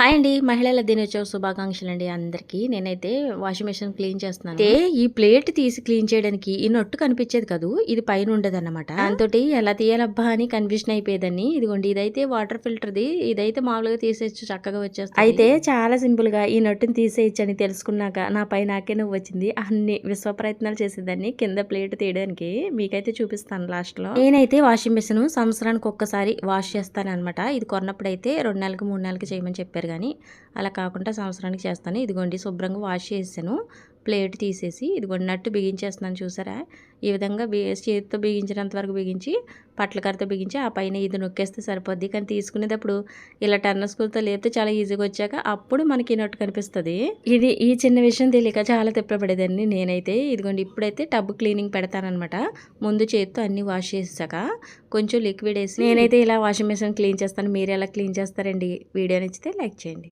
Hi అండి. మహిళల దినోత్సవ శుభాకాంక్షలు అండి అందరికీ. నేనైతే వాషింగ్ మెషిన్ క్లీన్ చేస్తున్నాను. అయితే ఈ ప్లేట్ తీసి క్లీన్ చేయడానికి ఈ నొట్టు కనిపించేది కాదు ఇది పైన ఉండదు అనమాట దాంతో ఎలా తీయాలబ్బా అని కన్ఫ్యూజన్ అయిపోయేదని ఇదిగోండి ఇదైతే వాటర్ ఫిల్టర్ది ఇదైతే మామూలుగా తీసేయచ్చు చక్కగా వచ్చేస్తుంది. అయితే చాలా సింపుల్గా ఈ నొట్టుని తీసేయచ్చు అని తెలుసుకున్నాక నా పై నాకే నువ్వు వచ్చింది. అన్ని విశ్వ ప్రయత్నాలు చేసేదాన్ని కింద ప్లేట్ తీయడానికి. మీకైతే చూపిస్తాను లాస్ట్లో. నేనైతే వాషింగ్ మెషిన్ సంవత్సరానికి ఒక్కసారి వాష్ చేస్తాను అనమాట ఇది కొన్నప్పుడు అయితే రెండు నెలలకు మూడు నెలలకు చేయమని చెప్పారు కానీ అలా కాకుండా సంవత్సరానికి చేస్తాను. ఇదిగోండి శుభ్రంగా వాష్ చేసాను ప్లేట్ తీసేసి ఇదిగోండి నట్టు బిగించేస్తున్నాను చూసారా? ఈ విధంగా చేతితో బిగించినంత వరకు బిగించి పట్లకరతో బిగించి ఆ పైన ఇది నొక్కేస్తే సరిపోద్ది. కానీ తీసుకునేటప్పుడు ఇలా టర్న స్కూల్తో లేపితే చాలా ఈజీగా వచ్చాక అప్పుడు మనకి నట్టు కనిపిస్తుంది. ఇది ఈ చిన్న విషయం తెలియక చాలా తిప్పబడేదండి నేనైతే. ఇదిగోండి ఇప్పుడైతే టబ్ క్లీనింగ్ పెడతానమాట ముందు చేతితో అన్ని వాష్ చేసాక కొంచెం లిక్విడ్ వేసి నేనైతే ఇలా వాషింగ్ మిషన్ క్లీన్ చేస్తాను. మీరు ఎలా క్లీన్ చేస్తారండి? వీడియో నచ్చితే లైక్ చేయండి.